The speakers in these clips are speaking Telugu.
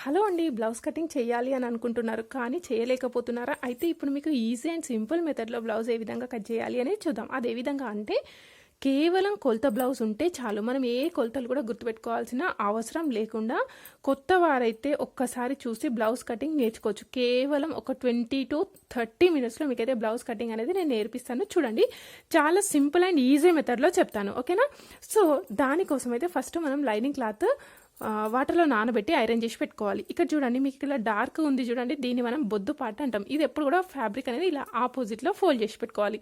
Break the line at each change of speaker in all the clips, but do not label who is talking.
హలో అండి బ్లౌజ్ కటింగ్ చేయాలి అని అనుకుంటున్నారు కానీ చేయలేకపోతున్నారా? అయితే ఇప్పుడు మీకు ఈజీ అండ్ సింపుల్ మెథడ్లో బ్లౌజ్ ఏ విధంగా కట్ చేయాలి అనేది చూద్దాం. అది ఏ విధంగా అంటే కేవలం కొలత బ్లౌజ్ ఉంటే చాలు. మనం ఏ కొలతలు కూడా గుర్తుపెట్టుకోవాల్సిన అవసరం లేకుండా కొత్త వారైతే ఒక్కసారి చూసి బ్లౌజ్ కటింగ్ నేర్చుకోవచ్చు. కేవలం ఒక ట్వంటీ టు థర్టీ మినిట్స్లో మీకైతే బ్లౌజ్ కటింగ్ అనేది నేను నేర్పిస్తాను. చూడండి చాలా సింపుల్ అండ్ ఈజీ మెథడ్లో చెప్తాను. ఓకేనా? సో దానికోసం అయితే ఫస్ట్ మనం లైనింగ్ క్లాత్ వాటర్లో నానబెట్టి ఐరన్ చేసి పెట్టుకోవాలి. ఇక్కడ చూడండి మీకు ఇలా డార్క్ ఉంది చూడండి దీన్ని మనం బొద్దు పాట అంటాం. ఇది ఎప్పుడు కూడా ఫ్యాబ్రిక్ అనేది ఇలా ఆపోజిట్లో ఫోల్డ్ చేసి పెట్టుకోవాలి.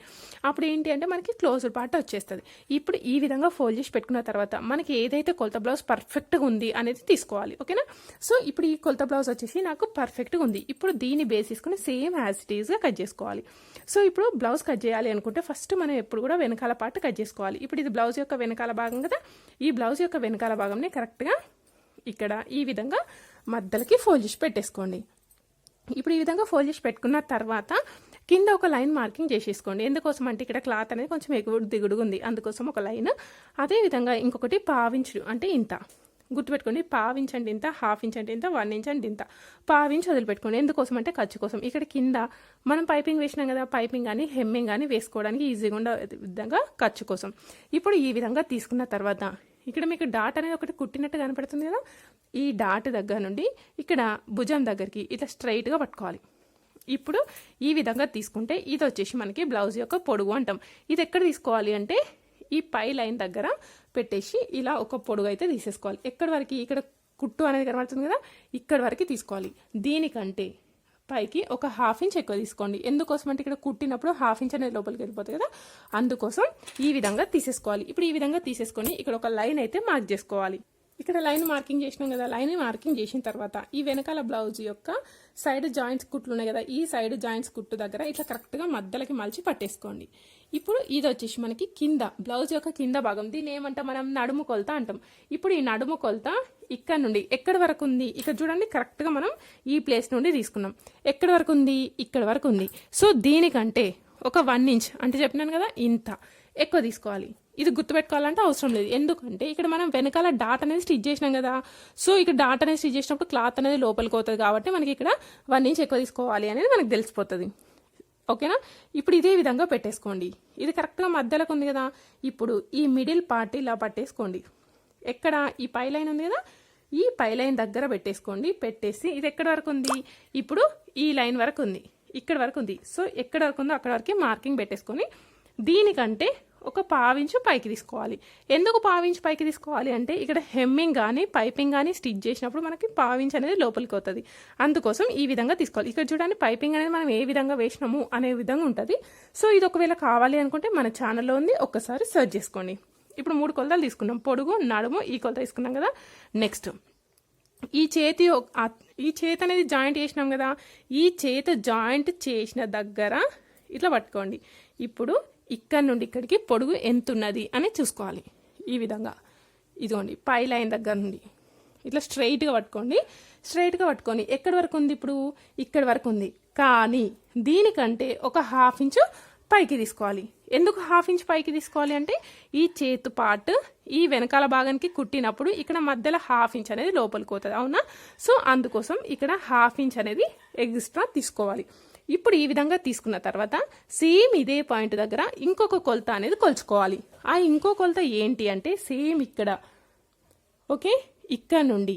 అప్పుడు ఏంటి అంటే మనకి క్లోజ్డ్ పార్ట్ వచ్చేస్తుంది. ఇప్పుడు ఈ విధంగా ఫోల్డ్ చేసి పెట్టుకున్న తర్వాత మనకి ఏదైతే కొలత బ్లౌజ్ పర్ఫెక్ట్గా ఉంది అనేది తీసుకోవాలి. ఓకేనా? సో ఇప్పుడు ఈ కొలత బ్లౌజ్ వచ్చేసి నాకు పర్ఫెక్ట్గా ఉంది. ఇప్పుడు దీన్ని బేస్ సేమ్ యాజ్ ఇట్ ఈస్గా కట్ చేసుకోవాలి. సో ఇప్పుడు బ్లౌజ్ కట్ చేయాలి అనుకుంటే ఫస్ట్ మనం ఎప్పుడు కూడా వెనకాల పార్ట్ కట్ చేసుకోవాలి. ఇప్పుడు ఇది బ్లౌజ్ యొక్క వెనకాల భాగం కదా? ఈ బ్లౌజ్ యొక్క వెనకాల భాగంని కరెక్ట్గా ఇక్కడ ఈ విధంగా మధ్యలకి ఫోల్జిష్ పెట్టేసుకోండి. ఇప్పుడు ఈ విధంగా ఫోల్జిష్ పెట్టుకున్న తర్వాత కింద ఒక లైన్ మార్కింగ్ చేసేసుకోండి. ఎందుకోసం అంటే ఇక్కడ క్లాత్ అనేది కొంచెం ఎగుడు దిగుడుగా ఉంది. అందుకోసం ఒక లైన్. అదే విధంగా ఇంకొకటి పావించు అంటే ఇంత. గుర్తుపెట్టుకోండి పావించ్ అంటే ఇంత హాఫ్ ఇంచ్ అంటే ఇంత వన్ ఇంచ్ అంటే ఇంత. పావించ్ వదిలిపెట్టుకోండి. ఎందుకోసం అంటే ఖర్చు కోసం ఇక్కడ కింద మనం పైపింగ్ వేసినాం కదా పైపింగ్ కానీ హెమ్మింగ్ కానీ వేసుకోవడానికి ఈజీగా ఉండే విధంగా ఖర్చు కోసం ఇప్పుడు ఈ విధంగా తీసుకున్న తర్వాత ఇక్కడ మీకు డాట్ అనేది ఒకటి కుట్టినట్టు కనపడుతుంది కదా? ఈ డాట్ దగ్గర నుండి ఇక్కడ భుజం దగ్గరికి ఇట్లా స్ట్రైట్గా పట్టుకోవాలి. ఇప్పుడు ఈ విధంగా తీసుకుంటే ఇది వచ్చేసి మనకి బ్లౌజ్ యొక్క పొడుగు అంటాం. ఇది ఎక్కడ తీసుకోవాలి అంటే ఈ పై లైన్ దగ్గర పెట్టేసి ఇలా ఒక పొడుగు అయితే తీసేసుకోవాలి. ఎక్కడి వరకు? ఇక్కడ కుట్టు అనేది కనబడుతుంది కదా? ఇక్కడ వరకు తీసుకోవాలి. దీనికంటే పైకి ఒక హాఫ్ ఇంచ్ ఎక్కువ తీసుకోండి. ఎందుకోసం అంటే ఇక్కడ కుట్టినప్పుడు హాఫ్ ఇంచ్ అనేది లోపలికి వెళ్ళిపోతుంది కదా? అందుకోసం ఈ విధంగా తీసేసుకోవాలి. ఇప్పుడు ఈ విధంగా తీసేసుకొని ఇక్కడ ఒక లైన్ అయితే మార్క్ చేసుకోవాలి. ఇక్కడ లైన్ మార్కింగ్ చేసినాం కదా లైన్ మార్కింగ్ చేసిన తర్వాత ఈ వెనకాల బ్లౌజ్ యొక్క సైడ్ జాయింట్స్ కుట్లు ఉన్నాయి కదా ఈ సైడ్ జాయింట్స్ కుట్టు దగ్గర ఇట్లా కరెక్ట్గా మధ్యలోకి మలిచి పట్టేసుకోండి. ఇప్పుడు ఇది వచ్చేసి మనకి కింద బ్లౌజ్ యొక్క కింద భాగం. దీన్ని ఏమంటాం మనం? నడుము కొలత అంటాం. ఇప్పుడు ఈ నడుము కొలత ఇక్కడ నుండి ఎక్కడి వరకు ఉంది? ఇక్కడ చూడండి కరెక్ట్గా మనం ఈ ప్లేస్ నుండి తీసుకున్నాం. ఎక్కడి వరకు ఉంది? ఇక్కడ వరకు ఉంది. సో దీనికంటే ఒక వన్ ఇంచ్ అంటే చెప్పినాను కదా ఇంత ఎక్కువ తీసుకోవాలి. ఇది గుర్తుపెట్టుకోవాలంటే అవసరం లేదు. ఎందుకంటే ఇక్కడ మనం వెనకాల డాట్ అనేది స్టిచ్ చేసినాం కదా. సో ఇక్కడ డాట్ అనేది స్టిచ్ చేసినప్పుడు క్లాత్ అనేది లోపలికి పోతుంది కాబట్టి మనకి ఇక్కడ వన్ ఇంచ్ ఎక్కువ తీసుకోవాలి అనేది మనకు తెలిసిపోతుంది. ఓకేనా ఇప్పుడు ఇదే విధంగా పెట్టేసుకోండి. ఇది కరెక్ట్గా మధ్యలోకి ఉంది కదా. ఇప్పుడు ఈ మిడిల్ పార్ట్ ఇలా పట్టేసుకోండి. ఎక్కడ? ఈ పై లైన్ ఉంది కదా? ఈ పై లైన్ దగ్గర పెట్టేసుకోండి. పెట్టేసి ఇది ఎక్కడ వరకు ఉంది? ఇప్పుడు ఈ లైన్ వరకు ఉంది. ఇక్కడ వరకు ఉంది. సో ఎక్కడ వరకు ఉందో అక్కడ వరకు మార్కింగ్ పెట్టేసుకొని దీనికంటే ఒక పావించు పైకి తీసుకోవాలి. ఎందుకు పావించు పైకి తీసుకోవాలి అంటే ఇక్కడ హెమ్మింగ్ కానీ పైపింగ్ కానీ స్టిచ్ చేసినప్పుడు మనకి పావించ్ అనేది లోపలికి అవుతుంది అందుకోసం ఈ విధంగా తీసుకోవాలి. ఇక్కడ చూడండి పైపింగ్ అనేది మనం ఏ విధంగా వేసినాము అనే విధంగా ఉంటుంది. సో ఇది ఒకవేళ కావాలి అనుకుంటే మన ఛానల్లో ఉంది ఒక్కసారి సెర్చ్ చేసుకోండి. ఇప్పుడు మూడు కొలతలు తీసుకున్నాం. పొడుగు నడుము ఈ కొలత తీసుకున్నాం కదా. నెక్స్ట్ ఈ చేతి ఈ చేతి అనేది జాయింట్ చేసినాం కదా. ఈ చేతి జాయింట్ చేసిన దగ్గర ఇట్లా పట్టుకోండి. ఇప్పుడు ఇక్కడ నుండి ఇక్కడికి పొడుగు ఎంత ఉన్నది అని చూసుకోవాలి. ఈ విధంగా. ఇదిగోండి పై లైన్ దగ్గర నుండి. ఇట్లా స్ట్రైట్గా పట్టుకోండి. స్ట్రైట్గా పట్టుకొని ఎక్కడి వరకు ఉంది ఇప్పుడు? ఇక్కడి వరకు ఉంది. కానీ దీనికంటే ఒక హాఫ్ ఇంచు పైకి తీసుకోవాలి. ఎందుకు హాఫ్ ఇంచ్ పైకి తీసుకోవాలి అంటే ఈ చేతు పార్ట్ ఈ వెనకాల భాగానికి కుట్టినప్పుడు ఇక్కడ మధ్యలో హాఫ్ ఇంచ్ అనేది లోపలికి పోతుంది అవునా? సో అందుకోసం ఇక్కడ హాఫ్ ఇంచ్ అనేది ఎక్స్ట్రా తీసుకోవాలి. ఇప్పుడు ఈ విధంగా తీసుకున్న తర్వాత సేమ్ ఇదే పాయింట్ దగ్గర ఇంకొక కొలత అనేది కొలుచుకోవాలి. ఆ ఇంకో కొలత ఏంటి అంటే సేమ్ ఇక్కడ. ఓకే? ఇక్కడ నుండి.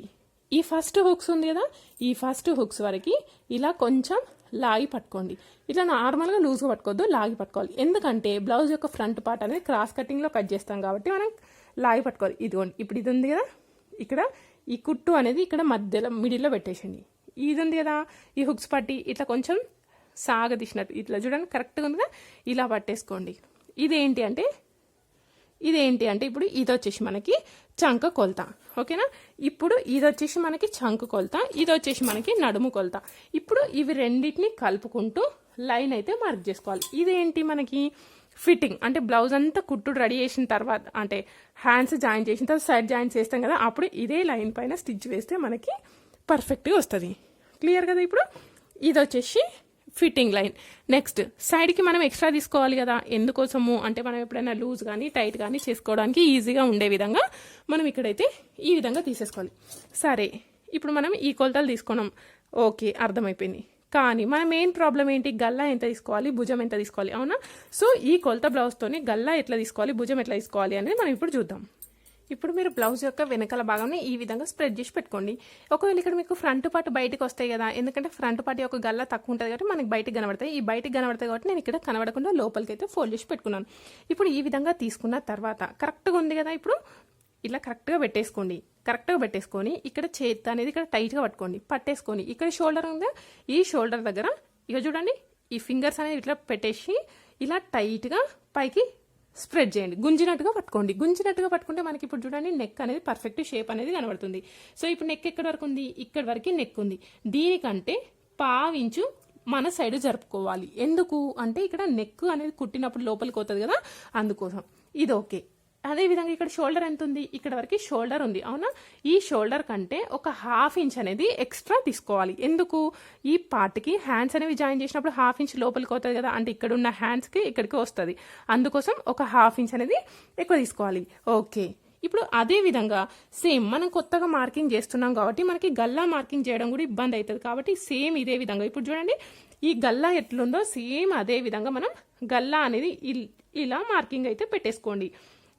ఈ ఫస్ట్ హుక్స్ ఉంది కదా? ఈ ఫస్ట్ హుక్స్ వరకు ఇలా కొంచెం లాగి పట్టుకోండి. ఇట్లా నార్మల్గా లూజ్గా పట్టుకోవద్దు లాగి పట్టుకోవాలి. ఎందుకంటే బ్లౌజ్ యొక్క ఫ్రంట్ పార్ట్ అనేది క్రాస్ కటింగ్లో కట్ చేస్తాం కాబట్టి మనం లాగి పట్టుకోవాలి. ఇదిగోండి ఇప్పుడు ఇది ఉంది కదా? ఇక్కడ ఈ కుట్టు అనేది ఇక్కడ మధ్యలో మిడిల్లో పెట్టేసండి ఇది ఉంది కదా? ఈ హుక్స్ పట్టి ఇట్లా కొంచెం సాగదీసినట్టు. ఇట్లా చూడండి కరెక్ట్గా ఉంది కదా ఇలా పట్టేసుకోండి. ఇదేంటి అంటే ఇదేంటి అంటే ఇప్పుడు ఇది వచ్చేసి మనకి చంక కొలత. ఓకేనా? ఇప్పుడు ఇది వచ్చేసి మనకి చంక కొలత ఇది వచ్చేసి మనకి నడుము కొలత. ఇప్పుడు ఇవి రెండింటిని కలుపుకుంటూ లైన్ అయితే మార్క్ చేసుకోవాలి. ఇదేంటి మనకి? ఫిట్టింగ్. అంటే బ్లౌజ్ అంతా కుట్టుడు రెడీ చేసిన తర్వాత అంటే హ్యాండ్స్ జాయిన్ చేసిన తర్వాత సైడ్ జాయిన్ చేస్తాం కదా అప్పుడు ఇదే లైన్ పైన స్టిచ్ వేస్తే మనకి పర్ఫెక్ట్గా వస్తుంది. క్లియర్ కదా ఇప్పుడు? ఇది వచ్చేసి ఫిట్టింగ్ లైన్. నెక్స్ట్ సైడ్కి మనం ఎక్స్ట్రా తీసుకోవాలి కదా. ఎందుకోసము? అంటే మనం ఎప్పుడైనా లూజ్ కానీ టైట్ కానీ చేసుకోవడానికి ఈజీగా ఉండే విధంగా మనం ఇక్కడైతే ఈ విధంగా తీసేసుకోవాలి. సరే ఇప్పుడు మనం ఈ కొలతలు తీసుకున్నాం. ఓకే అర్థమైపోయింది. కానీ మన మెయిన్ ప్రాబ్లం ఏంటి? గల్లా ఎంత తీసుకోవాలి? భుజం ఎంత తీసుకోవాలి? అవునా? సో ఈ కొలత బ్లౌజ్తోని గల్లా ఎట్లా తీసుకోవాలి? భుజం ఎట్లా తీసుకోవాలి? అనేది మనం ఇప్పుడు చూద్దాం. ఇప్పుడు మీరు బ్లౌజ్ యొక్క వెనకాల భాగాన్ని ఈ విధంగా స్ప్రెడ్ చేసి పెట్టుకోండి. ఒకవేళ ఇక్కడ మీకు ఫ్రంట్ పార్ట్ బయటకు వస్తాయి కదా ఎందుకంటే ఫ్రంట్ పార్ట్ యొక్క గల్ల తక్కువ ఉంటుంది కాబట్టి మనకి బయటకు కనబడతాయి. ఈ బయటకు కనబడతాయి కాబట్టి నేను ఇక్కడ కనబడకుండా లోపలికి అయితే ఫోల్డ్ చేసి పెట్టుకున్నాను. ఇప్పుడు ఈ విధంగా తీసుకున్న తర్వాత కరెక్ట్గా ఉంది కదా ఇప్పుడు? ఇలా కరెక్ట్గా పెట్టేసుకోండి. కరెక్ట్గా పెట్టేసుకొని ఇక్కడ చేతి అనేది ఇక్కడ టైట్గా పట్టుకోండి. పట్టేసుకొని ఇక్కడ షోల్డర్ ఉందా. ఈ షోల్డర్ దగ్గర ఇక చూడండి ఈ ఫింగర్స్ అనేది ఇట్లా పెట్టేసి ఇలా టైట్గా పైకి స్ప్రెడ్ చేయండి. గుంజినట్టుగా పట్టుకోండి. గుంజినట్టుగా పట్టుకుంటే మనకి ఇప్పుడు చూడండి నెక్ అనేది పర్ఫెక్ట్ షేప్ అనేది కనబడుతుంది. సో ఇప్పుడు నెక్ ఎక్కడి వరకు ఉంది? ఇక్కడ వరకు నెక్ ఉంది. దీనికంటే పావించు మన సైడ్ జరుపుకోవాలి. ఎందుకు? అంటే ఇక్కడ నెక్ అనేది కుట్టినప్పుడు లోపలికి పోతుంది కదా? అందుకోసం. ఇది ఓకే అదేవిధంగా ఇక్కడ షోల్డర్ ఎంత ఉంది? ఇక్కడ వరకు షోల్డర్ ఉంది. అవునా? ఈ షోల్డర్ కంటే ఒక హాఫ్ ఇంచ్ అనేది ఎక్స్ట్రా తీసుకోవాలి. ఎందుకు? ఈ పార్ట్కి హ్యాండ్స్ అనేవి జాయిన్ చేసినప్పుడు హాఫ్ ఇంచ్ లోపలికి అవుతుంది కదా. అంటే ఇక్కడ ఉన్న హ్యాండ్స్కి ఇక్కడికి వస్తుంది. అందుకోసం ఒక హాఫ్ ఇంచ్ అనేది ఎక్కువ తీసుకోవాలి. ఓకే. ఇప్పుడు అదే విధంగా సేమ్ మనం కొత్తగా మార్కింగ్ చేస్తున్నాం కాబట్టి మనకి గల్లా మార్కింగ్ చేయడం కూడా ఇబ్బంది అవుతుంది. కాబట్టి సేమ్ ఇదే విధంగా. ఇప్పుడు చూడండి. ఈ గల్లా ఎట్లుందో సేమ్ అదే విధంగా మనం గల్లా అనేది ఇల్- ఇలా మార్కింగ్ అయితే పెట్టేసుకోండి.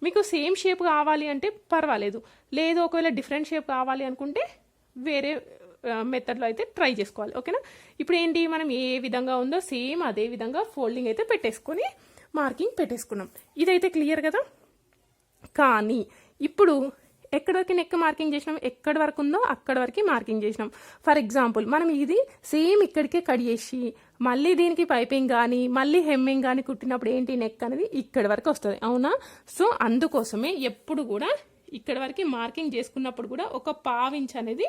మీకు సేమ్ షేప్ కావాలి అంటే పర్వాలేదు. లేదు ఒకవేళ డిఫరెంట్ షేప్ కావాలి అనుకుంటే వేరే మెథడ్లో అయితే ట్రై చేసుకోవాలి. ఓకేనా ఇప్పుడు ఏంటి? మనం ఏ విధంగా ఉందో సేమ్ అదే విధంగా ఫోల్డింగ్ అయితే పెట్టేసుకొని మార్కింగ్ పెట్టేసుకున్నాం. ఇదైతే క్లియర్ కదా? కానీ ఇప్పుడు ఎక్కడ వరకు నెక్ మార్కింగ్ చేసినాం? ఎక్కడి వరకు ఉందో అక్కడి వరకు మార్కింగ్ చేసినాం. ఫర్ ఎగ్జాంపుల్ మనం ఇది సేమ్ ఇక్కడికే కట్ చేసి మళ్ళీ దీనికి పైపింగ్ కానీ మళ్ళీ హెమ్మింగ్ కానీ కుట్టినప్పుడు ఏంటి నెక్ అనేది ఇక్కడ వరకు వస్తుంది. అవునా? సో అందుకోసమే ఎప్పుడు కూడా ఇక్కడ వరకు మార్కింగ్ చేసుకున్నప్పుడు కూడా ఒక పావించ్ అనేది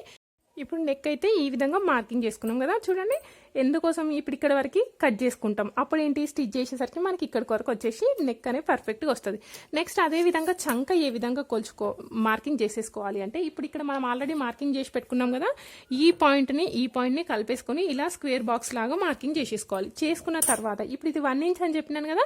ఇప్పుడు నెక్ అయితే ఈ విధంగా మార్కింగ్ చేసుకున్నాం కదా చూడండి. ఎందుకోసం ఇప్పుడు ఇక్కడ వరకు కట్ చేసుకుంటాం? అప్పుడు ఏంటి? స్టిచ్ చేసేసరికి మనకి ఇక్కడి వరకు వచ్చేసి నెక్ అనేది పర్ఫెక్ట్గా వస్తుంది. నెక్స్ట్ అదే విధంగా చంక ఏ విధంగా కొలుచుకో మార్కింగ్ చేసేసుకోవాలి అంటే ఇప్పుడు ఇక్కడ మనం ఆల్రెడీ మార్కింగ్ చేసి పెట్టుకున్నాం కదా ఈ పాయింట్ని ఈ పాయింట్ని కలిపేసుకొని ఇలా స్క్వేర్ బాక్స్ లాగా మార్కింగ్ చేసేసుకోవాలి. చేసుకున్న తర్వాత ఇప్పుడు ఇది వన్ ఇంచ్ అని చెప్పినాను కదా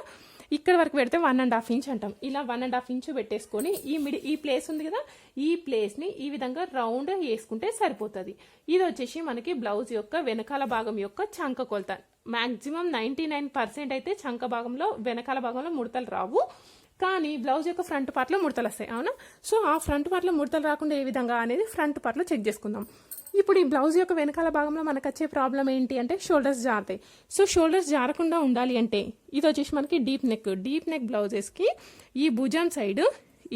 ఇక్కడ వరకు పెడితే వన్ అండ్ హాఫ్ ఇంచ్ అంటాం. ఇలా వన్ అండ్ హాఫ్ ఇంచ్ పెట్టేసుకొని ఈ మిడి ఈ ప్లేస్ ఉంది కదా ఈ ప్లేస్ని ఈ విధంగా రౌండ్ వేసుకుంటే సరిపోతుంది. ఇది వచ్చేసి మనకి బ్లౌజ్ యొక్క వెనకాల భాగం యొక్క చంక కొలత. మ్యాక్సిమం నైంటీ నైన్ పర్సెంట్ అయితే చంక భాగంలో వెనకాల భాగంలో ముడతలు రావు. కానీ బ్లౌజ్ యొక్క ఫ్రంట్ పార్ట్లో ముడతలు వస్తాయి అవునా? సో ఆ ఫ్రంట్ పార్ట్లో ముడతలు రాకుండా ఏ విధంగా అనేది ఫ్రంట్ పార్ట్లో చెక్ చేసుకుందాం. ఇప్పుడు ఈ బ్లౌజ్ యొక్క వెనకాల భాగంలో మనకు వచ్చే ప్రాబ్లం ఏంటి అంటే షోల్డర్స్ జారుతాయి సో షోల్డర్స్ జారకుండా ఉండాలి అంటే ఇది వచ్చేసి మనకి డీప్ నెక్. డీప్ నెక్ బ్లౌజెస్కి ఈ భుజం సైడ్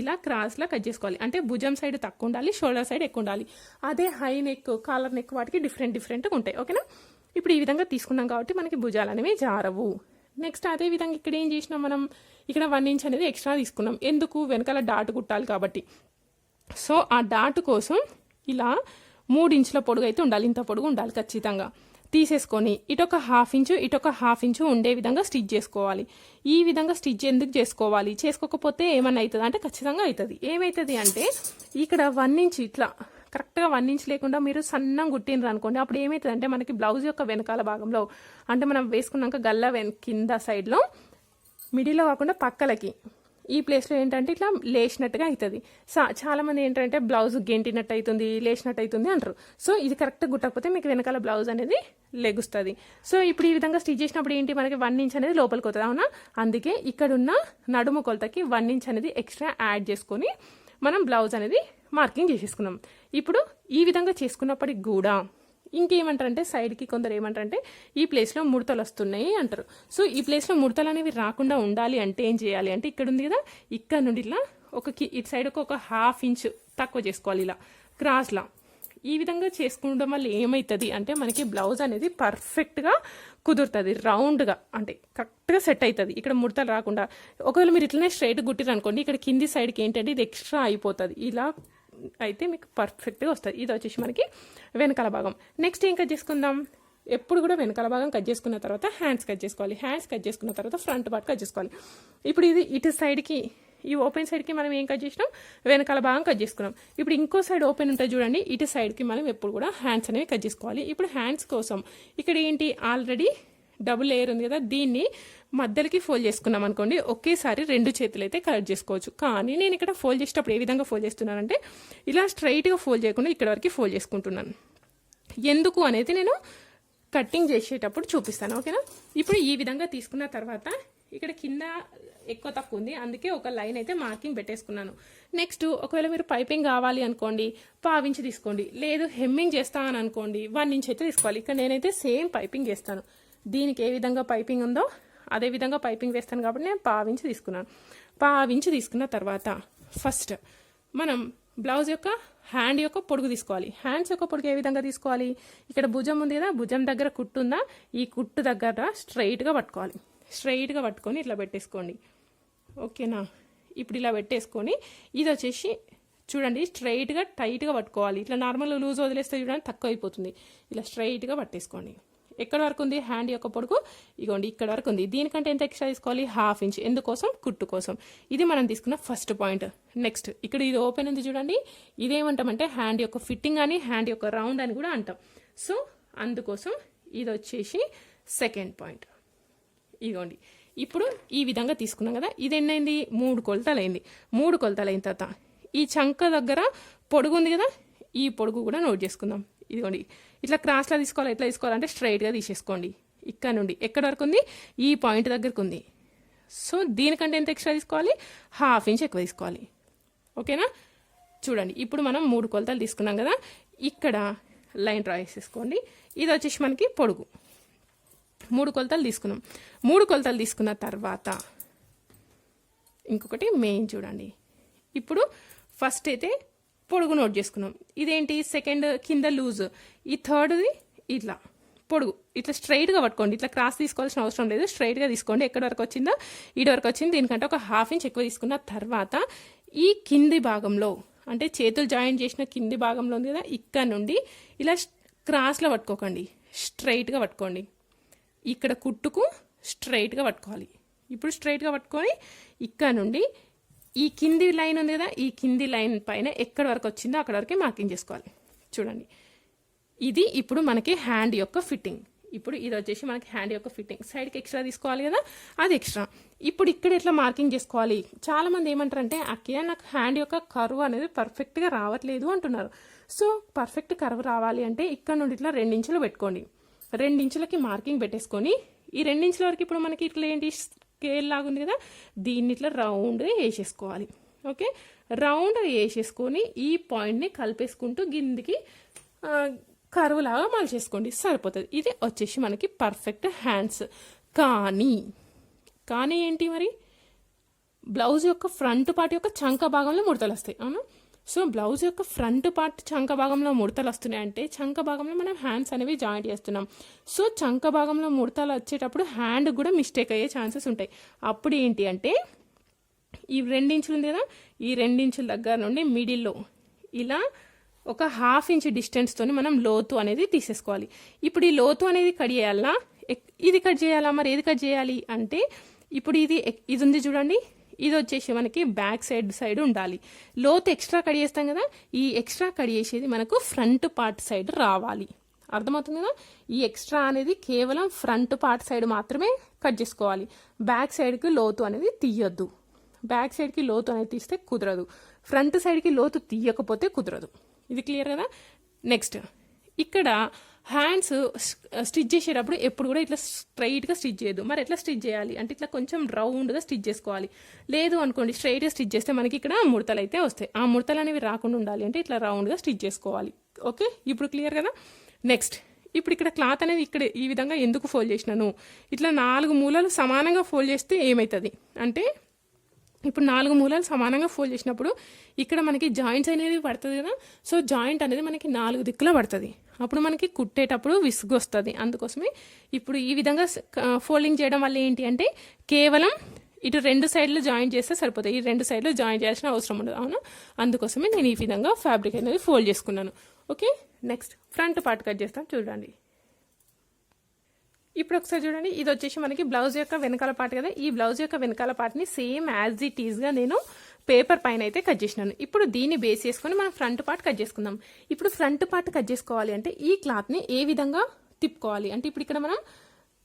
ఇలా క్రాస్లా కట్ చేసుకోవాలి. అంటే భుజం సైడ్ తక్కువ ఉండాలి షోల్డర్ సైడ్ ఎక్కువ ఉండాలి. అదే హై నెక్ కాలర్ నెక్ వాటికి డిఫరెంట్ డిఫరెంట్గా ఉంటాయి. ఓకేనా? ఇప్పుడు ఈ విధంగా తీసుకున్నాం కాబట్టి మనకి భుజాలు అనేవి జారవు. నెక్స్ట్ అదే విధంగా ఇక్కడ ఏం చేసినాం మనం? ఇక్కడ వన్ ఇంచ్ అనేది ఎక్స్ట్రా తీసుకున్నాం. ఎందుకు? వెనకాల డాట్ కుట్టాలి కాబట్టి. సో ఆ డాట్ కోసం ఇలా మూడు ఇంచుల పొడుగు అయితే ఉండాలి. ఇంత పొడుగు ఉండాలి ఖచ్చితంగా. తీసేసుకొని ఇటొక హాఫ్ ఇంచు ఇటొక హాఫ్ ఇంచు ఉండే విధంగా స్టిచ్ చేసుకోవాలి. ఈ విధంగా స్టిచ్ ఎందుకు చేసుకోవాలి? చేసుకోకపోతే ఏమన్నా అవుతుంది అంటే ఖచ్చితంగా అవుతుంది ఏమవుతుంది అంటే ఇక్కడ వన్ ఇంచ్ ఇట్లా కరెక్ట్గా వన్ ఇంచ్ లేకుండా మీరు సన్నం కుట్టినరు అనుకోండి అప్పుడు ఏమవుతుంది అంటే మనకి బ్లౌజ్ యొక్క వెనకాల భాగంలో అంటే మనం వేసుకున్నాక గల్ల వెన్ కింద సైడ్లో మిడిల్లో కాకుండా పక్కలకి ఈ ప్లేస్లో ఏంటంటే ఇట్లా లేచినట్టుగా అవుతుంది సా చాలామంది ఏంటంటే బ్లౌజ్ గెంటినట్టు అవుతుంది లేచినట్టు అవుతుంది అంటారు. సో ఇది కరెక్ట్గా గుట్టకపోతే మీకు వెనకాల బ్లౌజ్ అనేది లెగుస్తుంది. సో ఇప్పుడు ఈ విధంగా స్టిచ్ చేసినప్పుడు ఏంటి? మనకి వన్ ఇంచ్ అనేది లోపలికి అవుతుంది అవునా? అందుకే ఇక్కడున్న నడుము కొలతకి వన్ ఇంచ్ అనేది ఎక్స్ట్రా యాడ్ చేసుకొని మనం బ్లౌజ్ అనేది మార్కింగ్ చేసేసుకున్నాం. ఇప్పుడు ఈ విధంగా చేసుకున్నప్పటికి కూడా ఇంకేమంటారంటే సైడ్కి కొందరు ఏమంటారంటే ఈ ప్లేస్లో ముడతలు వస్తున్నాయి అంటారు. సో ఈ ప్లేస్లో ముడతలు అనేవి రాకుండా ఉండాలి అంటే ఏం చేయాలి అంటే ఇక్కడ ఉంది కదా ఇక్కడ నుండి ఇలా ఒక ఇటు సైడ్ ఒక హాఫ్ ఇంచ్ తక్కువ చేసుకోవాలి ఇలా క్రాస్లా. ఈ విధంగా చేసుకోవడం వల్ల ఏమవుతుంది అంటే మనకి బ్లౌజ్ అనేది పర్ఫెక్ట్గా కుదురుతుంది రౌండ్గా అంటే కరెక్ట్గా సెట్ అవుతుంది ఇక్కడ ముడతలు రాకుండా ఒకవేళ మీరు ఇట్లనే స్ట్రైట్ కుట్టిరు అనుకోండి ఇక్కడ కింది సైడ్కి ఏంటంటే ఇది ఎక్స్ట్రా అయిపోతుంది. ఇలా అయితే మీకు పర్ఫెక్ట్గా వస్తుంది. ఇది వచ్చేసి మనకి వెనకాల భాగం. నెక్స్ట్ ఏం కట్ చేసుకుందాం? ఎప్పుడు కూడా వెనకాల భాగం కట్ చేసుకున్న తర్వాత హ్యాండ్స్ కట్ చేసుకోవాలి. హ్యాండ్స్ కట్ చేసుకున్న తర్వాత ఫ్రంట్ పార్ట్ కట్ చేసుకోవాలి. ఇప్పుడు ఇది ఇటు సైడ్కి ఈ ఓపెన్ సైడ్కి మనం ఏం కట్ చేసినాం? వెనకాల భాగం కట్ చేసుకున్నాం. ఇప్పుడు ఇంకో సైడ్ ఓపెన్ ఉంటుంది చూడండి. ఇటు సైడ్కి మనం ఎప్పుడు కూడా హ్యాండ్స్ అనేవి కట్ చేసుకోవాలి. ఇప్పుడు హ్యాండ్స్ కోసం ఇక్కడ ఏంటి? ఆల్రెడీ డబుల్ లేయర్ ఉంది కదా దీన్ని మధ్యలోకి ఫోల్డ్ చేసుకున్నాం అనుకోండి ఒకేసారి రెండు చేతులు అయితే కలెక్ట్ చేసుకోవచ్చు. కానీ నేను ఇక్కడ ఫోల్డ్ చేసేటప్పుడు ఏ విధంగా ఫోల్డ్ చేస్తున్నానంటే ఇలా స్ట్రైట్గా ఫోల్డ్ చేయకుండా ఇక్కడ వరకు ఫోల్డ్ చేసుకుంటున్నాను. ఎందుకు అనేది నేను కట్టింగ్ చేసేటప్పుడు చూపిస్తాను ఓకేనా? ఇప్పుడు ఈ విధంగా తీసుకున్న తర్వాత ఇక్కడ కింద ఎక్కువ తక్కువ ఉంది అందుకే ఒక లైన్ అయితే మార్కింగ్ పెట్టేసుకున్నాను. నెక్స్ట్ ఒకవేళ మీరు పైపింగ్ కావాలి అనుకోండి పావించి తీసుకోండి. లేదు హెమ్మింగ్ చేస్తా అని అనుకోండి వన్ ఇంచ్ అయితే తీసుకోవాలి. ఇక్కడ నేనైతే సేమ్ పైపింగ్ చేస్తాను. దీనికి ఏ విధంగా పైపింగ్ ఉందో అదే విధంగా పైపింగ్ వేస్తాను కాబట్టి నేను పావించి తీసుకున్నాను. పావించి తీసుకున్న తర్వాత ఫస్ట్ మనం బ్లౌజ్ యొక్క హ్యాండ్ యొక్క పొడుగు తీసుకోవాలి. హ్యాండ్స్ యొక్క పొడుగు ఏ విధంగా తీసుకోవాలి? ఇక్కడ భుజం ఉంది కదా భుజం దగ్గర కుట్టు ఉందా? ఈ కుట్టు దగ్గర స్ట్రైట్గా పట్టుకోవాలి. స్ట్రైట్గా పట్టుకొని ఇట్లా పెట్టేసుకోండి. ఓకేనా? ఇప్పుడు ఇలా పెట్టేసుకొని ఇది వచ్చేసి చూడండి స్ట్రైట్గా టైట్గా పట్టుకోవాలి. ఇట్లా నార్మల్ లూజ్ వదిలేస్తే చూడండి తక్కువ అయిపోతుంది ఇలా స్ట్రైట్గా పట్టేసుకోండి. ఎక్కడ వరకు ఉంది? హ్యాండ్ యొక్క పొడుగు. ఇగోండి ఇక్కడ వరకు ఉంది. దీనికంటే ఎంత ఎక్స్ట్రా తీసుకోవాలి? హాఫ్ ఇంచ్ ఎందుకోసం? కుట్టు కోసం. ఇది మనం తీసుకున్న ఫస్ట్ పాయింట్ నెక్స్ట్ ఇక్కడ ఇది ఓపెన్ ఉంది చూడండి. ఇదేమంటామంటే హ్యాండ్ యొక్క ఫిట్టింగ్ అని హ్యాండ్ యొక్క రౌండ్ అని కూడా అంటాం. సో అందుకోసం ఇది వచ్చేసి సెకండ్ పాయింట్ ఇదిగోండి ఇప్పుడు ఈ విధంగా తీసుకున్నాం కదా. ఇది ఎన్నైంది? మూడు కొలతలు అయింది మూడు కొలతలు తర్వాత ఈ చంక దగ్గర పొడుగు ఉంది కదా? ఈ పొడుగు కూడా నోట్ చేసుకుందాం. ఇదిగోండి. ఇట్లా క్రాస్లా తీసుకోవాలి ఎట్లా తీసుకోవాలంటే స్ట్రైట్గా తీసేసుకోండి. ఇక్కడ నుండి ఎక్కడ వరకు ఉంది? ఈ పాయింట్ దగ్గరకు ఉంది. సో దీనికంటే ఎంత ఎక్స్ట్రా తీసుకోవాలి? హాఫ్ ఇంచ్ ఎక్కువ తీసుకోవాలి. ఓకేనా చూడండి ఇప్పుడు మనం మూడు కొలతలు తీసుకున్నాం కదా? ఇక్కడ లైన్ డ్రా చేసేసుకోండి. ఇది వచ్చేసి మనకి పొడుగు. మూడు కొలతలు తీసుకున్నాం. మూడు కొలతలు తీసుకున్న తర్వాత ఇంకొకటి మెయిన్ చూడండి. ఇప్పుడు ఫస్ట్ అయితే పొడుగు నోట్ చేసుకున్నాం. ఇదేంటి? సెకండ్ కింద లూజ్ ఈ థర్డ్ది ఇట్లా. పొడుగు. ఇట్లా స్ట్రైట్గా పట్టుకోండి. ఇట్లా క్రాస్ తీసుకోవాల్సిన అవసరం లేదు. స్ట్రైట్గా తీసుకోండి. ఎక్కడి వరకు వచ్చిందో ఇటు వరకు వచ్చింది. దీనికంటే ఒక హాఫ్ ఇంచ్ ఎక్కువ తీసుకున్న తర్వాత ఈ కింది భాగంలో అంటే చేతులు జాయిన్ చేసిన కింది భాగంలో ఉంది కదా ఇక్కడ నుండి ఇలా క్రాస్లో పట్టుకోకండి. స్ట్రైట్గా పట్టుకోండి. ఇక్కడ కుట్టుకు స్ట్రైట్గా పట్టుకోవాలి. ఇప్పుడు స్ట్రైట్గా పట్టుకొని ఇక్కడ నుండి ఈ కింది లైన్ ఉంది కదా ఈ కింది లైన్ పైన ఎక్కడి వరకు వచ్చిందో అక్కడ వరకే మార్కింగ్ చేసుకోవాలి. చూడండి. ఇది ఇప్పుడు మనకి హ్యాండ్ యొక్క ఫిట్టింగ్. ఇప్పుడు ఇది వచ్చేసి మనకి హ్యాండ్ యొక్క ఫిట్టింగ్. సైడ్కి ఎక్స్ట్రా తీసుకోవాలి కదా అది ఎక్స్ట్రా. ఇప్పుడు ఇక్కడ ఎట్లా మార్కింగ్ చేసుకోవాలి? చాలామంది ఏమంటారంటే అక్కయ్య నాకు హ్యాండ్ యొక్క కరువు అనేది పర్ఫెక్ట్గా రావట్లేదు అంటున్నారు. సో పర్ఫెక్ట్ కరువు రావాలి అంటే ఇక్కడ నుండి ఇట్లా రెండించులు పెట్టుకోండి. రెండించులకి మార్కింగ్ పెట్టేసుకొని ఈ రెండించుల వరకు ఇప్పుడు మనకి ఇట్లా ఏంటి? స్కేల్ లాగా ఉంది కదా దీన్ని ఇట్లా రౌండ్గా వేసేసుకోవాలి. ఓకే? రౌండ్ వేసేసుకొని ఈ పాయింట్ని కలిపేసుకుంటూ కిందికి కరువులాగా మలిచేసుకోండి. సరిపోతుంది. ఇది వచ్చేసి మనకి పర్ఫెక్ట్ హ్యాండ్స్. కానీ కానీ ఏంటి మరి? బ్లౌజ్ యొక్క ఫ్రంట్ పార్ట్ యొక్క చంక భాగంలో ముడతలు వస్తాయి. అవునా? సో బ్లౌజ్ యొక్క ఫ్రంట్ పార్ట్ చంక భాగంలో ముడతలు వస్తున్నాయి అంటే చంక భాగంలో మనం హ్యాండ్స్ అనేవి జాయింట్ చేస్తున్నాం. సో చంక భాగంలో ముడతలు వచ్చేటప్పుడు హ్యాండ్ కూడా మిస్టేక్ అయ్యే ఛాన్సెస్ ఉంటాయి. అప్పుడు ఏంటి అంటే ఈ రెండించులు ఉంది కదా ఈ రెండించుల దగ్గర నుండి మిడిల్లో ఇలా ఒక హాఫ్ ఇంచ్ డిస్టెన్స్తోని మనం లోతు అనేది తీసేసుకోవాలి. ఇప్పుడు ఈ లోతు అనేది కట్ చేయాలా? ఎక్- ఇది కట్ చేయాలా? మరి ఏది కట్ చేయాలి? అంటే ఇప్పుడు ఇది ఎక్- ఇది ఉంది చూడండి. ఇది వచ్చేసి మనకి బ్యాక్ సైడ్ సైడ్ ఉండాలి. లోతు ఎక్స్ట్రా కట్ చేస్తాం కదా ఈ ఎక్స్ట్రా కట్ చేసేది మనకు ఫ్రంట్ పార్ట్ సైడ్ రావాలి. అర్థమవుతుంది కదా? ఈ ఎక్స్ట్రా అనేది కేవలం ఫ్రంట్ పార్ట్ సైడ్ మాత్రమే కట్ చేసుకోవాలి. బ్యాక్ సైడ్కి లోతు అనేది తీయొద్దు. బ్యాక్ సైడ్కి లోతు అనేది తీస్తే కుదరదు. ఫ్రంట్ సైడ్కి లోతు తీయకపోతే కుదరదు. ఇది క్లియర్ కదా? నెక్స్ట్. ఇక్కడ హ్యాండ్స్ స్టిచ్ uh, చేసేటప్పుడు ఎప్పుడు కూడా ఇట్లా స్ట్రైట్గా స్టిచ్ చేయదు మరి ఎట్లా స్టిచ్ చేయాలి? అంటే ఇట్లా కొంచెం రౌండ్గా స్టిచ్ చేసుకోవాలి. లేదు అనుకోండి స్ట్రైట్గా స్టిచ్ చేస్తే మనకి ఇక్కడ ముడతలు అయితే వస్తాయి. ఆ ముడతలు అనేవి రాకుండా ఉండాలి అంటే ఇట్లా రౌండ్గా స్టిచ్ చేసుకోవాలి. ఓకే? ఇప్పుడు క్లియర్ కదా? నెక్స్ట్ ఇప్పుడు ఇక్కడ క్లాత్ అనేది ఇక్కడ ఈ విధంగా ఎందుకు ఫోల్డ్ చేసినాను? ఇట్లా నాలుగు మూలలు సమానంగా ఫోల్డ్ చేస్తే ఏమవుతుంది అంటే ఇప్పుడు నాలుగు మూలాలు సమానంగా ఫోల్డ్ చేసినప్పుడు ఇక్కడ మనకి జాయింట్స్ అనేది పడుతుంది కదా. సో జాయింట్ అనేది మనకి నాలుగు దిక్కులో పడుతుంది. అప్పుడు మనకి కుట్టేటప్పుడు విసుగు వస్తుంది. అందుకోసమే ఇప్పుడు ఈ విధంగా ఫోల్డింగ్ చేయడం వల్ల ఏంటి అంటే కేవలం ఇటు రెండు సైడ్లు జాయిన్ చేస్తే సరిపోతాయి. ఈ రెండు సైడ్లు జాయిన్ చేయాల్సిన అవసరం ఉండదు. అవును? అందుకోసమే నేను ఈ విధంగా ఫ్యాబ్రిక్ అనేది ఫోల్డ్ చేసుకున్నాను. Okay next front part cut చేస్తాను చూడండి. ఇప్పుడు ఒకసారి చూడండి ఇది వచ్చేసి మనకి బ్లౌజ్ యొక్క వెనకాల పార్ట్ కదా. ఈ బ్లౌజ్ యొక్క వెనకాల పార్ట్ని సేమ్ యాజ్ ఇట్ ఈజ్గా నేను పేపర్ పైన అయితే కట్ చేసినాను. ఇప్పుడు దీన్ని బేస్ చేసుకొని మనం ఫ్రంట్ పార్ట్ కట్ చేసుకుందాం. ఇప్పుడు ఫ్రంట్ పార్ట్ కట్ చేసుకోవాలి అంటే ఈ క్లాత్ని ఏ విధంగా తిప్పుకోవాలి? అంటే ఇప్పుడు ఇక్కడ మనం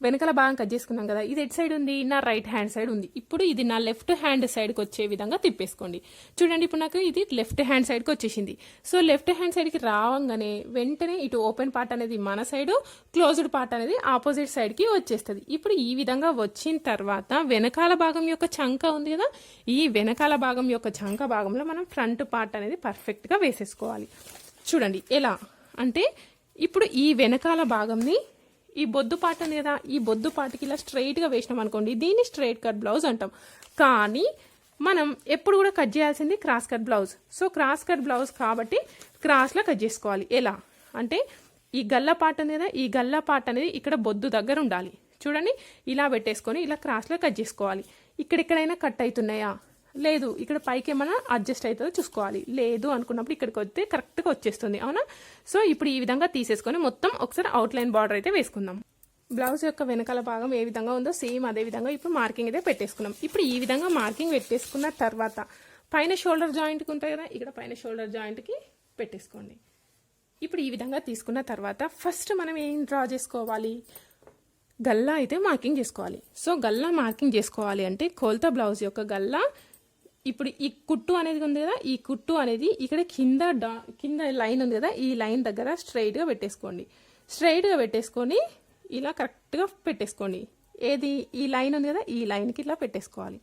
వెనకాల భాగం కట్ చేసుకున్నాం కదా ఇది ఎట్ సైడ్ ఉంది? నా రైట్ హ్యాండ్ సైడ్ ఉంది. ఇప్పుడు ఇది నా లెఫ్ట్ హ్యాండ్ సైడ్కి వచ్చే విధంగా తిప్పేసుకోండి. చూడండి ఇప్పుడు నాకు ఇది లెఫ్ట్ హ్యాండ్ సైడ్కి వచ్చేసింది. సో లెఫ్ట్ హ్యాండ్ సైడ్కి రావంగానే వెంటనే ఇటు ఓపెన్ పార్ట్ అనేది మన సైడ్ క్లోజ్డ్ పార్ట్ అనేది ఆపోజిట్ సైడ్కి వచ్చేస్తుంది. ఇప్పుడు ఈ విధంగా వచ్చిన తర్వాత వెనకాల భాగం యొక్క చంక ఉంది కదా ఈ వెనకాల భాగం యొక్క చంక భాగంలో మనం ఫ్రంట్ పార్ట్ అనేది పర్ఫెక్ట్గా వేసేసుకోవాలి. చూడండి ఎలా? అంటే ఇప్పుడు ఈ వెనకాల భాగంని ఈ బొద్దు పాట లేదా ఈ బొద్దు పాటకి ఇలా స్ట్రైట్గా వేసినాం అనుకోండి దీన్ని స్ట్రైట్ కట్ బ్లౌజ్ అంటాం. కానీ మనం ఎప్పుడు కూడా కట్ చేయాల్సింది cross cut blouse so cross cut blouse కాబట్టి క్రాస్లో కట్ చేసుకోవాలి. ఎలా? అంటే ఈ గల్ల పాట అనేది ఈ గల్ల పాట అనేది ఇక్కడ బొద్దు దగ్గర ఉండాలి. చూడండి ఇలా పెట్టేసుకొని ఇలా క్రాస్లో కట్ చేసుకోవాలి. ఇక్కడెక్కడైనా కట్ అవుతున్నాయా? లేదు ఇక్కడ పైకి ఏమైనా అడ్జస్ట్ అవుతుందో చూసుకోవాలి. లేదు అనుకున్నప్పుడు ఇక్కడికి వస్తే కరెక్ట్గా వచ్చేస్తుంది అవునా? సో ఇప్పుడు ఈ విధంగా తీసేసుకొని మొత్తం ఒకసారి అవుట్లైన్ బార్డర్ అయితే వేసుకుందాం. బ్లౌజ్ యొక్క వెనకాల భాగం ఏ విధంగా ఉందో సేమ్ అదే విధంగా ఇప్పుడు మార్కింగ్ అయితే పెట్టేసుకున్నాం. ఇప్పుడు ఈ విధంగా మార్కింగ్ పెట్టేసుకున్న తర్వాత పైన షోల్డర్ జాయింట్కి ఉంటాయి కదా ఇక్కడ పైన షోల్డర్ జాయింట్కి పెట్టేసుకోండి. ఇప్పుడు ఈ విధంగా తీసుకున్న తర్వాత ఫస్ట్ మనం ఏం డ్రా చేసుకోవాలి? గల్లా అయితే మార్కింగ్ చేసుకోవాలి. సో గల్లా మార్కింగ్ చేసుకోవాలి అంటే కోల్తా బ్లౌజ్ యొక్క గల్లా ఇప్పుడు ఈ కుట్టు అనేది ఉంది కదా ఈ కుట్టు అనేది ఇక్కడ కింద డా కింద లైన్ ఉంది కదా ఈ లైన్ దగ్గర స్ట్రైట్గా పెట్టేసుకోండి. స్ట్రైట్గా పెట్టేసుకొని ఇలా కరెక్ట్గా పెట్టేసుకోండి. ఏది? ఈ లైన్ ఉంది కదా ఈ లైన్కి ఇలా పెట్టేసుకోవాలి.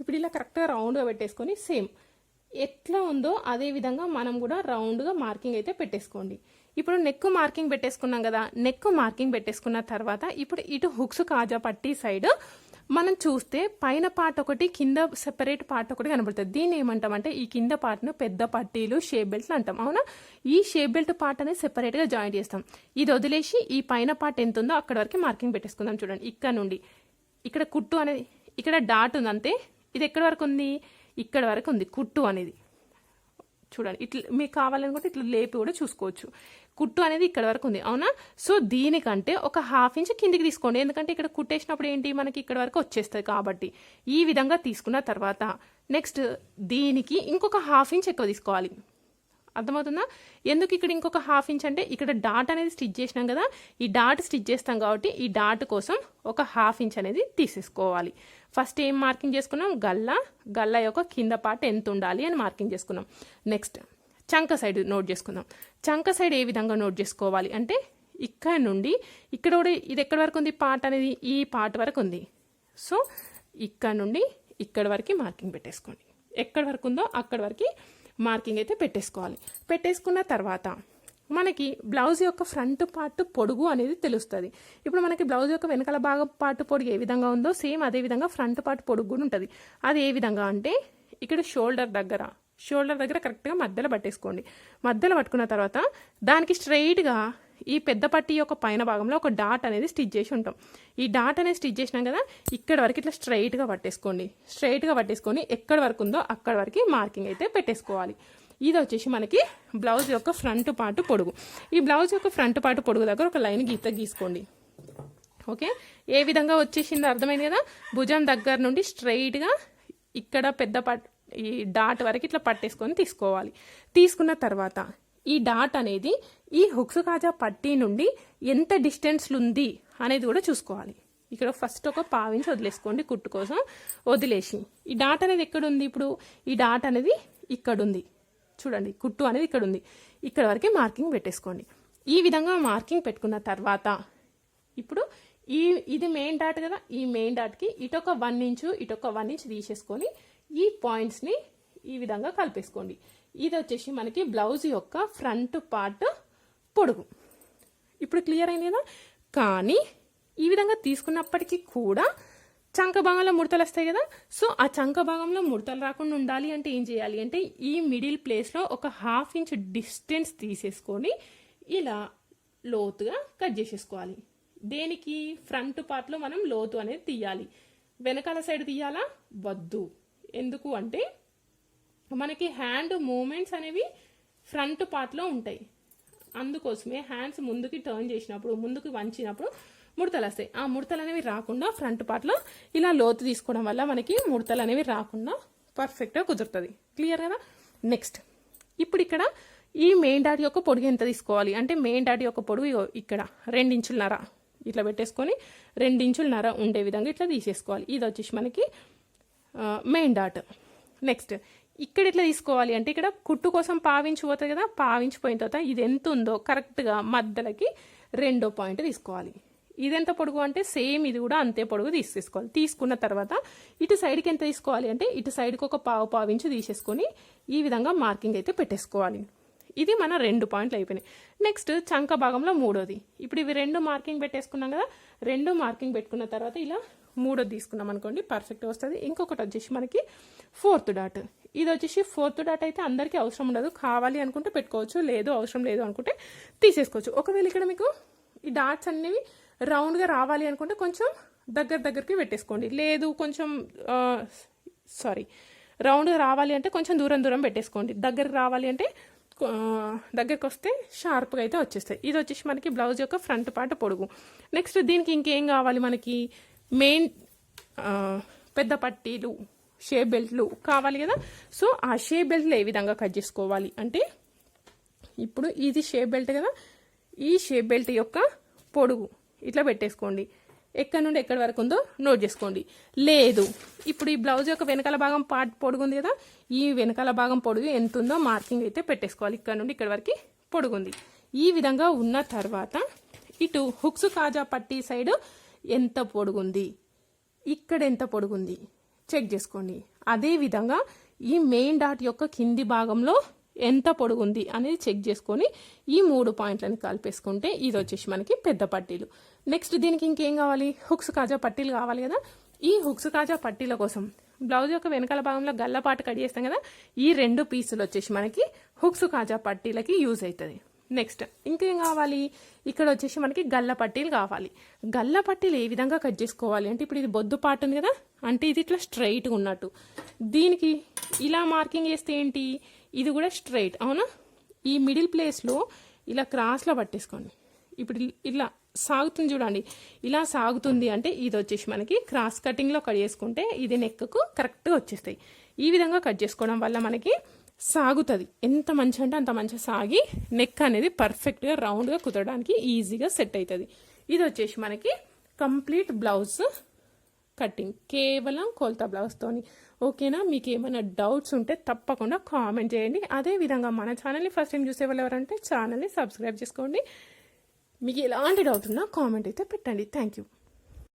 ఇప్పుడు ఇలా కరెక్ట్గా రౌండ్గా పెట్టేసుకొని సేమ్ ఎట్లా ఉందో అదే విధంగా మనం కూడా రౌండ్గా మార్కింగ్ అయితే పెట్టేసుకోండి. ఇప్పుడు నెక్ మార్కింగ్ పెట్టేసుకున్నాం కదా నెక్ మార్కింగ్ పెట్టేసుకున్న తర్వాత ఇప్పుడు ఇటు హుక్స్ కాజా పట్టి సైడ్ మనం చూస్తే పైన పార్ట్ ఒకటి కింద సెపరేట్ పార్ట్ ఒకటి కనబడుతుంది. దీన్ని ఏమంటామంటే ఈ కింద పార్ట్ను పెద్ద పట్టీలు షేప్ బెల్ట్లు అంటాం. అవునా? ఈ షేప్ బెల్ట్ పార్ట్ అనేది సెపరేట్గా జాయింట్ చేస్తాం. ఇది వదిలేసి ఈ పైన పార్ట్ ఎంత ఉందో అక్కడ వరకు మార్కింగ్ పెట్టేసుకుందాం చూడండి. ఇక్కడ నుండి. ఇక్కడ కుట్టు అనేది ఇక్కడ డాట్ ఉంది అంతే. ఇది ఎక్కడి వరకు ఉంది? ఇక్కడ వరకు ఉంది. కుట్టు అనేది. చూడండి ఇట్లా మీకు కావాలనుకుంటే ఇట్లా లేపి కూడా చూసుకోవచ్చు. కుట్టు అనేది ఇక్కడ వరకు ఉంది. అవునా? సో దీనికంటే ఒక హాఫ్ ఇంచ్ కిందికి తీసుకోండి. ఎందుకంటే ఇక్కడ కుట్టేసినప్పుడు ఏంటి? మనకి ఇక్కడ వరకు వచ్చేస్తుంది కాబట్టి. ఈ విధంగా తీసుకున్న తర్వాత నెక్స్ట్ దీనికి ఇంకొక హాఫ్ ఇంచ్ ఎక్కువ తీసుకోవాలి. అర్థమవుతుందా? ఎందుకు ఇక్కడ ఇంకొక హాఫ్ ఇంచ్ అంటే ఇక్కడ డాట్ అనేది స్టిచ్ చేసినాం కదా. ఈ డాట్ స్టిచ్ చేస్తాం కాబట్టి ఈ డాట్ కోసం ఒక హాఫ్ ఇంచ్ అనేది తీసేసుకోవాలి. ఫస్ట్ ఏం మార్కింగ్ చేసుకున్నాం? గల్ల. గల్ల యొక్క కింద పార్ట్ ఎంత ఉండాలి అని మార్కింగ్ చేసుకున్నాం. నెక్స్ట్ చంక సైడ్ నోట్ చేసుకుందాం. చంక సైడ్ ఏ విధంగా నోట్ చేసుకోవాలి అంటే ఇక్కడ నుండి ఇక్కడ కూడా ఇది ఎక్కడి వరకు ఉంది? పార్ట్ అనేది ఈ పార్ట్ వరకు ఉంది. సో ఇక్కడ నుండి ఇక్కడ వరకు మార్కింగ్ పెట్టేసుకోండి. ఎక్కడి వరకు ఉందో అక్కడి వరకు మార్కింగ్ అయితే పెట్టేసుకోవాలి. పెట్టేసుకున్న తర్వాత మనకి బ్లౌజ్ యొక్క ఫ్రంట్ పార్ట్ పొడుగు అనేది తెలుస్తుంది. ఇప్పుడు మనకి బ్లౌజ్ యొక్క వెనకాల భాగం పార్ట్ పొడుగు ఏ విధంగా ఉందో సేమ్ అదే విధంగా ఫ్రంట్ పార్ట్ పొడుగు కూడా ఉంటుంది. అది ఏ విధంగా అంటే ఇక్కడ షోల్డర్ దగ్గర షోల్డర్ దగ్గర కరెక్ట్గా మధ్యలో పట్టేసుకోండి. మధ్యలో పట్టుకున్న తర్వాత దానికి స్ట్రైట్గా ఈ పెద్ద పట్టి యొక్క పైన భాగంలో ఒక డాట్ అనేది స్టిచ్ చేసి ఉంటాం. ఈ డాట్ అనేది స్టిచ్ చేసినాం కదా ఇక్కడ వరకు ఇట్లా స్ట్రైట్గా పట్టేసుకోండి. స్ట్రైట్గా పట్టేసుకొని ఎక్కడ వరకు ఉందో అక్కడ వరకు మార్కింగ్ అయితే పెట్టేసుకోవాలి. ఇది వచ్చేసి మనకి బ్లౌజ్ యొక్క ఫ్రంట్ పార్ట్ పొడుగు. ఈ బ్లౌజ్ యొక్క ఫ్రంట్ పార్ట్ పొడుగు దగ్గర ఒక లైన్ గీత గీసుకోండి. ఓకే? ఏ విధంగా వచ్చేసిందో అర్థమైంది కదా? భుజం దగ్గర నుండి స్ట్రైట్గా ఇక్కడ పెద్ద పట్ ఈ డాట్ వరకు ఇట్లా పట్టేసుకొని తీసుకోవాలి. తీసుకున్న తర్వాత ఈ డాట్ అనేది ఈ హుక్స్ కాజా పట్టీ నుండి ఎంత డిస్టెన్స్లు ఉంది అనేది కూడా చూసుకోవాలి. ఇక్కడ ఫస్ట్ ఒక పావించి వదిలేసుకోండి కుట్టు కోసం. వదిలేసి. ఈ డాట్ అనేది ఎక్కడ ఉంది ఇప్పుడు? ఈ డాట్ అనేది ఇక్కడ ఉంది చూడండి కుట్టు అనేది ఇక్కడ ఉంది ఇక్కడ వరకే మార్కింగ్ పెట్టేసుకోండి. ఈ విధంగా మార్కింగ్ పెట్టుకున్న తర్వాత ఇప్పుడు ఈ ఇది మెయిన్ డాట్ కదా ఈ మెయిన్ డాట్కి ఇటొక వన్ ఇంచు ఇటొక వన్ ఇంచ్ తీసేసుకొని ఈ పాయింట్స్ని ఈ విధంగా కలిపేసుకోండి. ఇది వచ్చేసి మనకి బ్లౌజ్ యొక్క ఫ్రంట్ పార్ట్ పొడుగు. ఇప్పుడు క్లియర్ అయింది కదా? కానీ ఈ విధంగా తీసుకున్నప్పటికీ కూడా చంక భాగంలో ముడతలు వస్తాయి కదా. సో ఆ చంక భాగంలో ముడతలు రాకుండా ఉండాలి అంటే ఏం చేయాలి అంటే ఈ మిడిల్ ప్లేస్లో ఒక హాఫ్ ఇంచ్ డిస్టెన్స్ తీసేసుకొని ఇలా లోతుగా కట్ చేసేసుకోవాలి. దేనికి? ఫ్రంట్ పార్ట్లో మనం లోతు అనేది తీయాలి. వెనకాల సైడ్ తీయాలా? వద్దు. ఎందుకు అంటే మనకి హ్యాండ్ మూమెంట్స్ అనేవి ఫ్రంట్ పార్ట్లో ఉంటాయి. అందుకోసమే హ్యాండ్స్ ముందుకి టర్న్ చేసినప్పుడు ముందుకు వంచినప్పుడు ముడతలు వస్తాయి ఆ ముడతలు అనేవి రాకుండా ఫ్రంట్ పార్ట్లో ఇలా లోతు తీసుకోవడం వల్ల మనకి ముడతలు అనేవి రాకుండా పర్ఫెక్ట్గా కుదురుతుంది. క్లియర్ కదా? నెక్స్ట్ ఇప్పుడు ఇక్కడ ఈ మెయిన్ డాడీ యొక్క పొడుగు ఎంత తీసుకోవాలి? అంటే మెయిన్ డాడీ యొక్క పొడుగు ఇక్కడ రెండించులన్నర ఇట్లా పెట్టేసుకొని రెండించులన్నర ఉండే విధంగా ఇట్లా తీసేసుకోవాలి. ఇది వచ్చేసి మనకి మెయిన్ డాట్ నెక్స్ట్ ఇక్కడ ఇట్లా తీసుకోవాలి అంటే ఇక్కడ కుట్టు కోసం పావించిపోతుంది కదా? పావించిపోయిన తర్వాత ఇది ఎంత ఉందో కరెక్ట్గా మధ్యలకి రెండో పాయింట్ తీసుకోవాలి. ఇదెంత పొడుగు అంటే సేమ్ ఇది కూడా అంతే పొడుగు తీసేసుకోవాలి. తీసుకున్న తర్వాత ఇటు సైడ్కి ఎంత తీసుకోవాలి అంటే ఇటు సైడ్కి ఒక పావు పావించి తీసేసుకొని ఈ విధంగా మార్కింగ్ అయితే పెట్టేసుకోవాలి. ఇది మన రెండు పాయింట్లు అయిపోయినాయి. నెక్స్ట్ చంక భాగంలో మూడోది. ఇప్పుడు ఇవి రెండు మార్కింగ్ పెట్టేసుకున్నాం కదా రెండు మార్కింగ్ పెట్టుకున్న తర్వాత ఇలా మూడోది తీసుకున్నాం అనుకోండి పర్ఫెక్ట్ వస్తుంది. ఇంకొకటి వచ్చేసి మనకి ఫోర్త్ డాట్ ఇది వచ్చేసి ఫోర్త్ డాట్ అయితే అందరికీ అవసరం ఉండదు. కావాలి అనుకుంటే పెట్టుకోవచ్చు లేదు అవసరం లేదు అనుకుంటే తీసేసుకోవచ్చు. ఒకవేళ ఇక్కడ మీకు ఈ డాట్స్ అనేవి రౌండ్గా రావాలి అనుకుంటే కొంచెం దగ్గర దగ్గరికి పెట్టేసుకోండి. లేదు కొంచెం సారీ రౌండ్గా రావాలి అంటే కొంచెం దూరం దూరం పెట్టేసుకోండి. దగ్గరకు రావాలి అంటే దగ్గరకు వస్తే షార్ప్గా అయితే వచ్చేస్తాయి. ఇది వచ్చేసి మనకి బ్లౌజ్ యొక్క ఫ్రంట్ పార్ట్ పొడుగు. నెక్స్ట్ దీనికి ఇంకేం కావాలి మనకి? మెయిన్ పెద్ద పట్టీలు షేప్ బెల్ట్లు కావాలి కదా. సో ఆ షేప్ బెల్ట్లు ఏ విధంగా కట్ చేసుకోవాలి అంటే ఇప్పుడు ఇది షేప్ బెల్ట్ కదా. ఈ షేప్ బెల్ట్ యొక్క పొడుగు. ఇట్లా పెట్టేసుకోండి. ఎక్కడి నుండి ఎక్కడి వరకు ఉందో నోట్ చేసుకోండి. లేదు ఇప్పుడు ఈ బ్లౌజ్ యొక్క వెనకాల భాగం పార్ట్ పొడుగుంది కదా ఈ వెనకాల భాగం పొడుగు ఎంత ఉందో మార్కింగ్ అయితే పెట్టేసుకోవాలి. ఇక్కడ నుండి ఇక్కడ వరకు పొడుగుంది. ఈ విధంగా ఉన్న తర్వాత ఇటు హుక్స్ కాజా పట్టీ సైడ్ ఎంత పొడుగుంది? ఇక్కడ ఎంత పొడుగుంది? చెక్ చేసుకోండి. అదే విధంగా ఈ మెయిన్ డాట్ యొక్క కింది భాగంలో ఎంత పొడుగుంది అనేది చెక్ చేసుకొని ఈ మూడు పాయింట్లను కలిపేసుకుంటే ఇది వచ్చేసి మనకి పెద్ద పట్టీలు. నెక్స్ట్ దీనికి ఇంకేం కావాలి? హుక్స్ కాజా పట్టీలు కావాలి కదా? ఈ హుక్స్ కాజా పట్టీల కోసం బ్లౌజ్ యొక్క వెనకాల భాగంలో గల్లపాటు కట్ చేస్తాం కదా? ఈ రెండు పీసులు వచ్చేసి మనకి హుక్స్ కాజా పట్టీలకి యూజ్ అవుతుంది నెక్స్ట్ ఇంకేం కావాలి? ఇక్కడ వచ్చేసి మనకి గల్ల పట్టీలు కావాలి. గల్ల పట్టీలు ఏ విధంగా కట్ చేసుకోవాలి? అంటే ఇప్పుడు ఇది బొద్దు పాటు ఉంది కదా? అంటే ఇది ఇట్లా స్ట్రైట్గా ఉన్నట్టు. దీనికి ఇలా మార్కింగ్ చేస్తే ఏంటి? ఇది కూడా స్ట్రైట్ అవునా? ఈ మిడిల్ ప్లేస్లో ఇలా క్రాస్లో పట్టేసుకోండి. ఇప్పుడు ఇలా సాగుతుంది చూడండి. ఇలా సాగుతుంది అంటే ఇది వచ్చేసి మనకి క్రాస్ కటింగ్లో కట్ చేసుకుంటే ఇది నెక్కు కరెక్ట్గా వచ్చేస్తాయి. ఈ విధంగా కట్ చేసుకోవడం వల్ల మనకి సాగుతుంది. ఎంత మంచి అంటే అంత మంచిగా సాగి నెక్ అనేది పర్ఫెక్ట్గా రౌండ్గా కుదరడానికి ఈజీగా సెట్ అవుతుంది ఇది వచ్చేసి మనకి కంప్లీట్ బ్లౌజ్ కటింగ్ కేవలం కొలత బ్లౌజ్తోని ఓకేనా? మీకు ఏమైనా డౌట్స్ ఉంటే తప్పకుండా కామెంట్ చేయండి. అదే విధంగా మన ఛానల్ని ఫస్ట్ టైం చూసే వాళ్ళు ఎవరంటే ఛానల్ని సబ్స్క్రైబ్ చేసుకోండి. మీకు ఎలాంటి డౌట్ ఉన్నా కామెంట్ అయితే పెట్టండి. Thank you